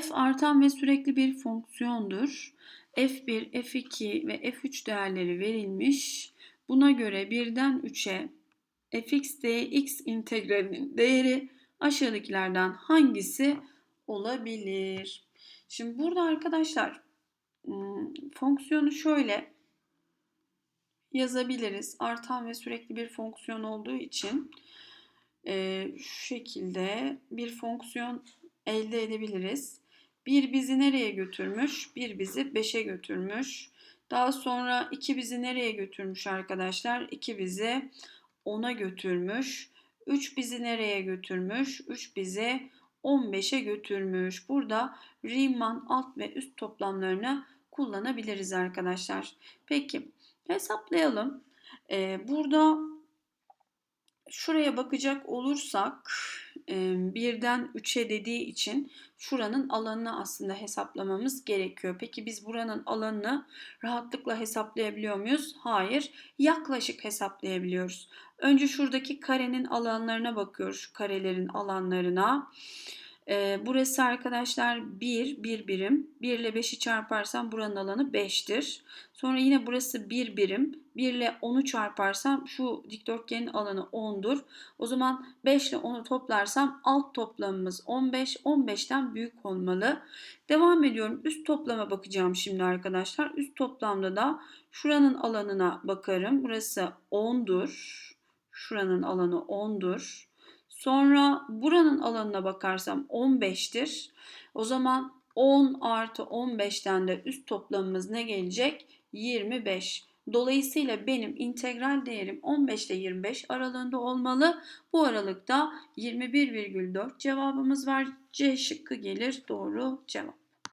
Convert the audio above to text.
f artan ve sürekli bir fonksiyondur. f1, f2 ve f3 değerleri verilmiş. Buna göre 1'den 3'e fx dx integralinin değeri aşağıdakilerden hangisi olabilir? Şimdi burada arkadaşlar ım, fonksiyonu şöyle yazabiliriz. Artan ve sürekli bir fonksiyon olduğu için e, şu şekilde bir fonksiyon elde edebiliriz. Bir bizi nereye götürmüş? Bir bizi 5'e götürmüş. Daha sonra 2 bizi nereye götürmüş arkadaşlar? 2 bizi 10'a götürmüş. 3 bizi nereye götürmüş? 3 bizi 15'e götürmüş. Burada Riemann alt ve üst toplamlarını kullanabiliriz arkadaşlar. Peki hesaplayalım. Ee, burada şuraya bakacak olursak birden 3'e dediği için şuranın alanını aslında hesaplamamız gerekiyor. Peki biz buranın alanını rahatlıkla hesaplayabiliyor muyuz? Hayır. Yaklaşık hesaplayabiliyoruz. Önce şuradaki karenin alanlarına bakıyoruz. Şu karelerin alanlarına. Ee, burası arkadaşlar 1, 1 birim. 1 ile 5'i çarparsam buranın alanı 5'tir. Sonra yine burası 1 birim. 1 ile 10'u çarparsam şu dikdörtgenin alanı 10'dur. O zaman 5 ile 10'u toplarsam alt toplamımız 15. 15'ten büyük olmalı. Devam ediyorum. Üst toplama bakacağım şimdi arkadaşlar. Üst toplamda da şuranın alanına bakarım. Burası 10'dur. Şuranın alanı 10'dur. Sonra buranın alanına bakarsam 15'tir. O zaman 10 artı 15'ten de üst toplamımız ne gelecek? 25. Dolayısıyla benim integral değerim 15 ile 25 aralığında olmalı. Bu aralıkta 21,4 cevabımız var. C şıkkı gelir doğru cevap.